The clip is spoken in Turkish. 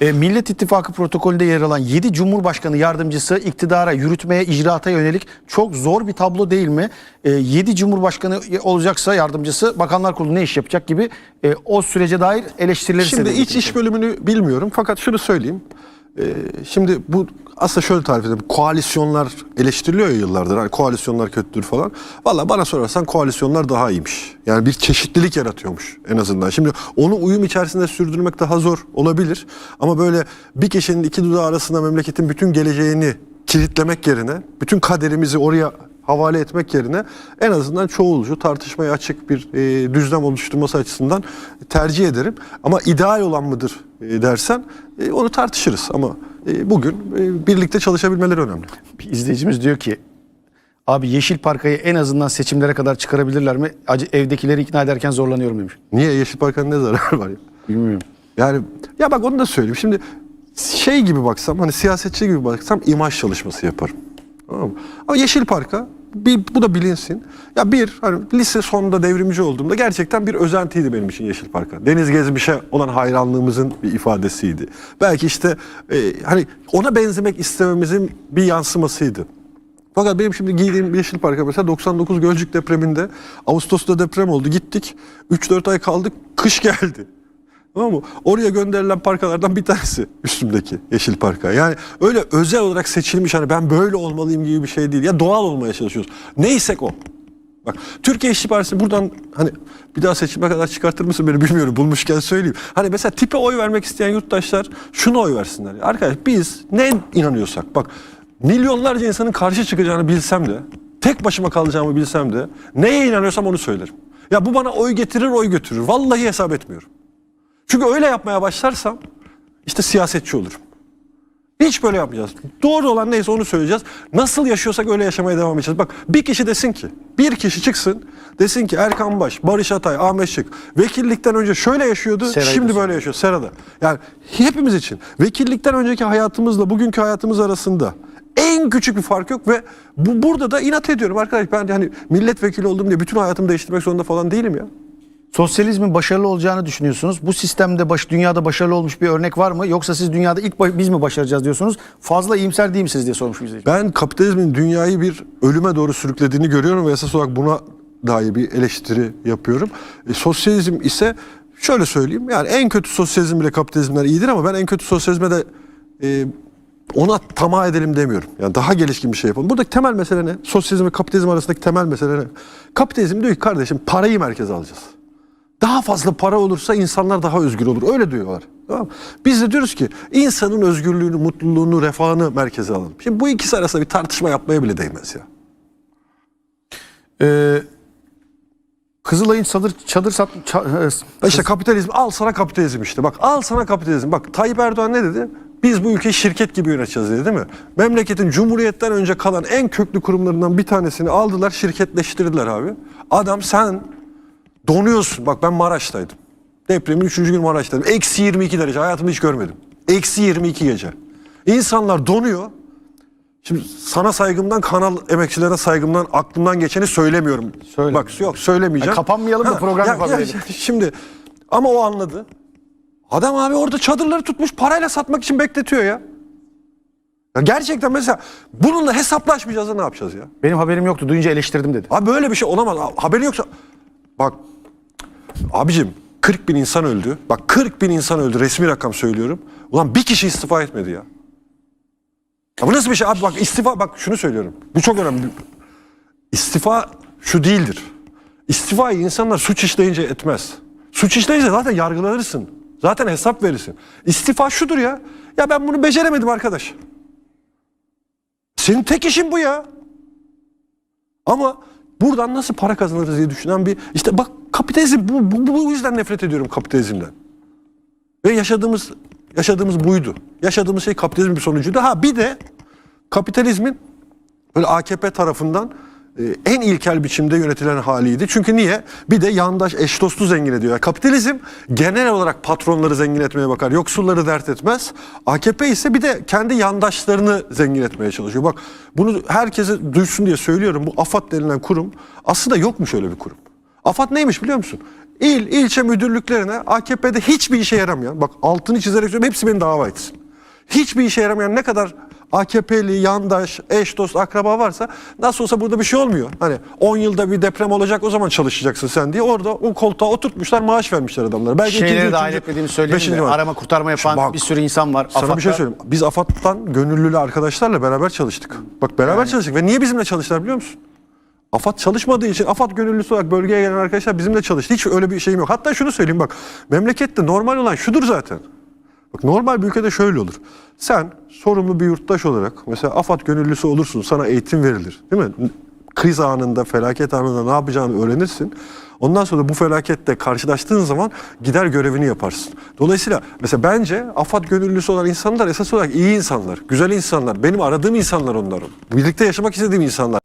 E, Millet İttifakı protokolünde yer alan 7 Cumhurbaşkanı yardımcısı iktidara, yürütmeye, icraata yönelik çok zor bir tablo değil mi? E, 7 Cumhurbaşkanı olacaksa yardımcısı Bakanlar Kurulu ne iş yapacak gibi e, o sürece dair eleştirileri Şimdi iç iş bölümünü bilmiyorum fakat şunu söyleyeyim. Ee, şimdi bu aslında şöyle tarif edeyim. Koalisyonlar eleştiriliyor ya yıllardır. Hani koalisyonlar kötüdür falan. Valla bana sorarsan koalisyonlar daha iyiymiş. Yani bir çeşitlilik yaratıyormuş en azından. Şimdi onu uyum içerisinde sürdürmek daha zor olabilir. Ama böyle bir kişinin iki dudağı arasında memleketin bütün geleceğini kilitlemek yerine, bütün kaderimizi oraya havale etmek yerine en azından çoğulcu, tartışmaya açık bir e, düzlem oluşturması açısından tercih ederim. Ama ideal olan mıdır e, dersen e, onu tartışırız. Ama e, bugün e, birlikte çalışabilmeleri önemli. Bir izleyicimiz diyor ki abi Yeşil Parka'yı en azından seçimlere kadar çıkarabilirler mi? Acı evdekileri ikna ederken zorlanıyorum demiş. Niye Yeşil Park'ın ne zararı var ya? Bilmiyorum. Yani ya bak onu da söyleyeyim. Şimdi şey gibi baksam hani siyasetçi gibi baksam imaj çalışması yaparım. Tamam mı? Ama Yeşil Park'a bir, bu da bilinsin. Ya bir hani lise sonunda devrimci olduğumda gerçekten bir özentiydi benim için Yeşil Park'a. Deniz Gezmiş'e olan hayranlığımızın bir ifadesiydi. Belki işte e, hani ona benzemek istememizin bir yansımasıydı. Fakat benim şimdi giydiğim Yeşil Park'a mesela 99 Gölcük depreminde Ağustos'ta deprem oldu. Gittik. 3-4 ay kaldık. Kış geldi. Tamam mı? Oraya gönderilen parkalardan bir tanesi üstümdeki Yeşil Parka. Yani öyle özel olarak seçilmiş hani ben böyle olmalıyım gibi bir şey değil. Ya doğal olmaya çalışıyoruz. Neysek o. Bak Türkiye İşçi Partisi buradan hani bir daha seçime kadar çıkartır mısın beni bilmiyorum bulmuşken söyleyeyim. Hani mesela tipe oy vermek isteyen yurttaşlar şunu oy versinler. Arkadaş biz ne inanıyorsak bak milyonlarca insanın karşı çıkacağını bilsem de tek başıma kalacağımı bilsem de neye inanıyorsam onu söylerim. Ya bu bana oy getirir oy götürür. Vallahi hesap etmiyorum. Çünkü öyle yapmaya başlarsam işte siyasetçi olurum. Hiç böyle yapmayacağız. Doğru olan neyse onu söyleyeceğiz. Nasıl yaşıyorsak öyle yaşamaya devam edeceğiz. Bak bir kişi desin ki, bir kişi çıksın desin ki Erkan Baş, Barış Atay, Ahmet Şık vekillikten önce şöyle yaşıyordu, Seray'da şimdi böyle yaşıyor. Serada. Yani hepimiz için vekillikten önceki hayatımızla bugünkü hayatımız arasında en küçük bir fark yok ve bu burada da inat ediyorum arkadaş. Ben hani milletvekili oldum diye bütün hayatımı değiştirmek zorunda falan değilim ya. Sosyalizmin başarılı olacağını düşünüyorsunuz. Bu sistemde baş, dünyada başarılı olmuş bir örnek var mı? Yoksa siz dünyada ilk biz mi başaracağız diyorsunuz? Fazla iyimser değil misiniz diye sormuş izleyici. Ben kapitalizmin dünyayı bir ölüme doğru sürüklediğini görüyorum ve esas olarak buna dair bir eleştiri yapıyorum. E, sosyalizm ise şöyle söyleyeyim yani en kötü sosyalizm bile kapitalizmden iyidir ama ben en kötü sosyalizme de e, ona tamah edelim demiyorum. Yani daha gelişkin bir şey yapalım. Buradaki temel mesele ne? Sosyalizm ve kapitalizm arasındaki temel mesele ne? Kapitalizm diyor ki kardeşim parayı merkeze alacağız. Daha fazla para olursa insanlar daha özgür olur. Öyle diyorlar. Tamam? Biz de diyoruz ki insanın özgürlüğünü, mutluluğunu, refahını merkeze alalım. Şimdi bu ikisi arasında bir tartışma yapmaya bile değmez ya. Ee, Kızılay'ın çadır, çadır sat... ça- e, İşte kapitalizm al sana kapitalizm işte. Bak al sana kapitalizm. Bak Tayyip Erdoğan ne dedi? Biz bu ülkeyi şirket gibi yöneteceğiz dedi değil mi? Memleketin cumhuriyetten önce kalan en köklü kurumlarından bir tanesini aldılar şirketleştirdiler abi. Adam sen donuyorsun. Bak ben Maraş'taydım. Depremin 3. gün Maraş'taydım. Eksi 22 derece hayatımda hiç görmedim. Eksi 22 gece. İnsanlar donuyor. Şimdi sana saygımdan, kanal emekçilerine saygımdan, aklımdan geçeni söylemiyorum. Söyle. Bak yok söylemeyeceğim. Ya kapanmayalım da program yapabilelim. Şimdi ama o anladı. Adam abi orada çadırları tutmuş parayla satmak için bekletiyor ya. Ya gerçekten mesela bununla hesaplaşmayacağız da ne yapacağız ya? Benim haberim yoktu. Duyunca eleştirdim dedi. Abi böyle bir şey olamaz. Haberin yoksa bak abicim 40 bin insan öldü. Bak 40 bin insan öldü resmi rakam söylüyorum. Ulan bir kişi istifa etmedi ya. Ya bu nasıl bir şey abi bak istifa bak şunu söylüyorum. Bu çok önemli. İstifa şu değildir. İstifayı insanlar suç işleyince etmez. Suç işleyince zaten yargılanırsın. Zaten hesap verirsin. İstifa şudur ya. Ya ben bunu beceremedim arkadaş. Senin tek işin bu ya. Ama buradan nasıl para kazanırız diye düşünen bir işte bak kapitalizm bu, bu, bu yüzden nefret ediyorum kapitalizmden. Ve yaşadığımız yaşadığımız buydu. Yaşadığımız şey kapitalizmin bir sonucuydu. Ha bir de kapitalizmin böyle AKP tarafından en ilkel biçimde yönetilen haliydi. Çünkü niye? Bir de yandaş eş dostu zengin ediyor. Yani kapitalizm genel olarak patronları zengin etmeye bakar. Yoksulları dert etmez. AKP ise bir de kendi yandaşlarını zengin etmeye çalışıyor. Bak bunu herkese duysun diye söylüyorum. Bu AFAD denilen kurum aslında yokmuş öyle bir kurum. AFAD neymiş biliyor musun? il, ilçe müdürlüklerine AKP'de hiçbir işe yaramayan, bak altını çizerek söylüyorum hepsi beni dava etsin. Hiçbir işe yaramayan ne kadar AKP'li, yandaş, eş, dost, akraba varsa nasıl olsa burada bir şey olmuyor. Hani 10 yılda bir deprem olacak o zaman çalışacaksın sen diye orada o koltuğa oturtmuşlar maaş vermişler adamlara. Belki Şeyleri ikinci, dahil etmediğimi söyleyeyim mi? Arama kurtarma yapan Bak, bir sürü insan var. Sana bir şey AFAD'da. söyleyeyim. Biz AFAD'dan gönüllülü arkadaşlarla beraber çalıştık. Bak beraber çalıştık ve niye bizimle çalıştılar biliyor musun? AFAD çalışmadığı için AFAD gönüllüsü olarak bölgeye gelen arkadaşlar bizimle çalıştı. Hiç öyle bir şeyim yok. Hatta şunu söyleyeyim bak. Memlekette normal olan şudur zaten. Bak normal bir ülkede şöyle olur. Sen sorumlu bir yurttaş olarak mesela AFAD gönüllüsü olursun. Sana eğitim verilir. Değil mi? Kriz anında, felaket anında ne yapacağını öğrenirsin. Ondan sonra bu felakette karşılaştığın zaman gider görevini yaparsın. Dolayısıyla mesela bence AFAD gönüllüsü olan insanlar esas olarak iyi insanlar, güzel insanlar. Benim aradığım insanlar onlar. Birlikte yaşamak istediğim insanlar.